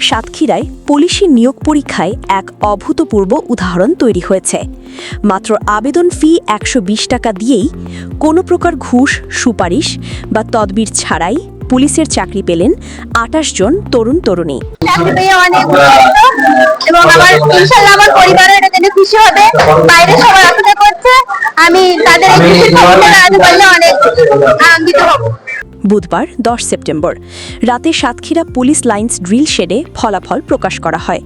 সাতক্ষীরায় পুলিশি নিয়োগ পরীক্ষায় এক অভূতপূর্ব উদাহরণ তৈরি হয়েছে। মাত্র আবেদন ফি একশো বিশ টাকা দিয়েই কোনো প্রকার ঘুষ, সুপারিশ বা তদবির ছাড়াই পুলিশের চাকরি পেলেন আটাশ জন তরুণ তরুণী। এবং আমার আমি তাদের অনেক আনন্দিত হব। বুধবার দশ সেপ্টেম্বর। রাতে সাতক্ষীরা পুলিশ লাইন্স ড্রিল শেডে ফলাফল প্রকাশ করা হয়।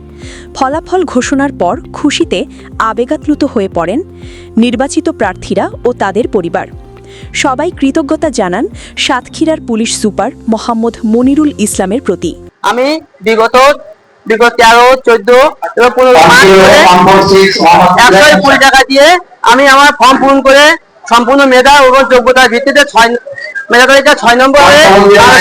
ফলাফল ঘোষণার পর খুশিতে আবেগাপ্লুত হয়ে পড়েন নির্বাচিত প্রার্থীরা ও তাদের পরিবার। সবাই কৃতজ্ঞতা জানান সাতক্ষীরার পুলিশ সুপার মোহাম্মদ মনিরুল ইসলামের প্রতি। আমি বিগত বিগত তেরো চোদ্দ এবং পনেরো একশো কুড়ি টাকা দিয়ে আমি আমার ফর্ম পূরণ করে সম্পূর্ণ মেধা এবং যোগ্যতার ভিত্তিতে ছয় মেধা তালিকা ছয় নম্বরে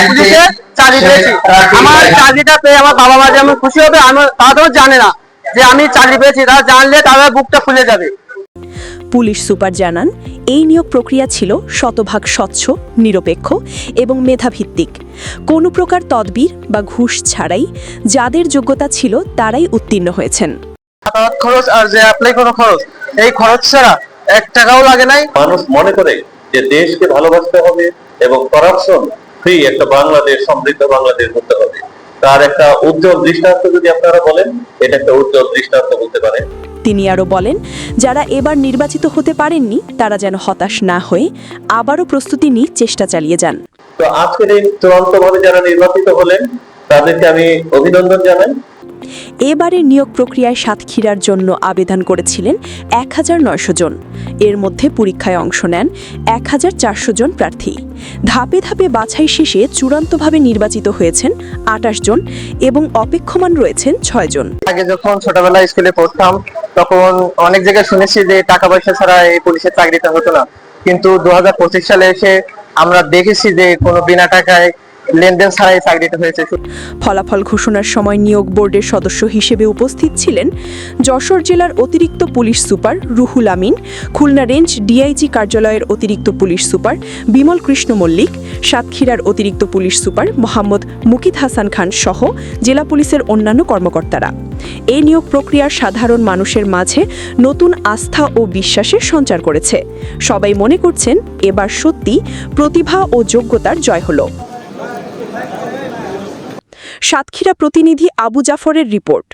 পুলিশে চাকরি পেয়েছি। আমার চাকরিটা পেয়ে আমার বাবা মা যেমন খুশি হবে আমার তারা তো জানে না যে আমি চাকরি পেয়েছি। তারা জানলে তারা বুকটা খুলে যাবে। পুলিশ সুপার জানান এই নিয়োগ প্রক্রিয়া ছিল শতভাগ স্বচ্ছ নিরপেক্ষ এবং মেধাভিত্তিক। কোনো প্রকার তদবির বা ঘুষ ছাড়াই যাদের যোগ্যতা ছিল তারাই উত্তীর্ণ হয়েছেন। খরচ আর যে অ্যাপ্লাই করা খরচ এই খরচ ছাড়া এক টাকাও লাগে নাই। মানুষ মনে করে যে দেশকে ভালোবাসতে হবে এবং করাপশন ফ্রি একটা বাংলাদেশ সমৃদ্ধ বাংলাদেশ হতে হবে। তার একটা উজ্জ্বল দৃষ্টান্ত যদি আপনারা বলেন এটা একটা উজ্জ্বল দৃষ্টান্ত বলতে পারেন। তিনি আরও বলেন যারা এবার নির্বাচিত হতে পারেননি তারা যেন হতাশ না হয়ে আবারও প্রস্তুতি নিয়ে চেষ্টা চালিয়ে যান। তো আজকের এই চূড়ান্ত ভাবে যারা নির্বাচিত হলেন তাদেরকে আমি অভিনন্দন জানাই। এবারের নিয়োগ প্রক্রিয়ায় সাতক্ষীরার জন্য আবেদন করেছিলেন এক হাজার নয়শো জন। এর মধ্যে পরীক্ষায় অংশ নেন এক হাজার চারশো জন প্রার্থী। ধাপে ধাপে বাছাই শেষে চূড়ান্তভাবে নির্বাচিত হয়েছেন আটাশ জন এবং অপেক্ষমান রয়েছেন ছয় জন। আগে যখন ছোটবেলায় স্কুলে পড়তাম, তখন অনেক জায়গায় শুনেছি যে টাকা পয়সা ছাড়া এই পুলিশের চাকরিটা হতো না। কিন্তু দু হাজার পঁচিশ সালে এসে আমরা দেখেছি যে কোনো বিনা টাকায় লেনদেন ছাড়াই চাকরিটা হয়েছে। ফলাফল ঘোষণার সময় নিয়োগ বোর্ডের সদস্য হিসেবে উপস্থিত ছিলেন যশোর জেলার অতিরিক্ত police super Ruhul Amin, Khulna range DIG কার্যালয়ের অতিরিক্ত পুলিশ সুপার বিমল কৃষ্ণ মল্লিক, সাতক্ষীরার অতিরিক্ত পুলিশ সুপার মোহাম্মদ মুকিত হাসান খান সহ জেলা পুলিশের অন্যান্য কর্মকর্তারা। এই নিয়োগ প্রক্রিয়ার সাধারণ মানুষের মাঝে নতুন আস্থা ও বিশ্বাসের সঞ্চার করেছে। সবাই মনে করছেন, এবার সত্যি প্রতিভা ও যোগ্যতার জয় হলো। সাতক্ষীরা প্রতিনিধি আবু জাফরের রিপোর্ট।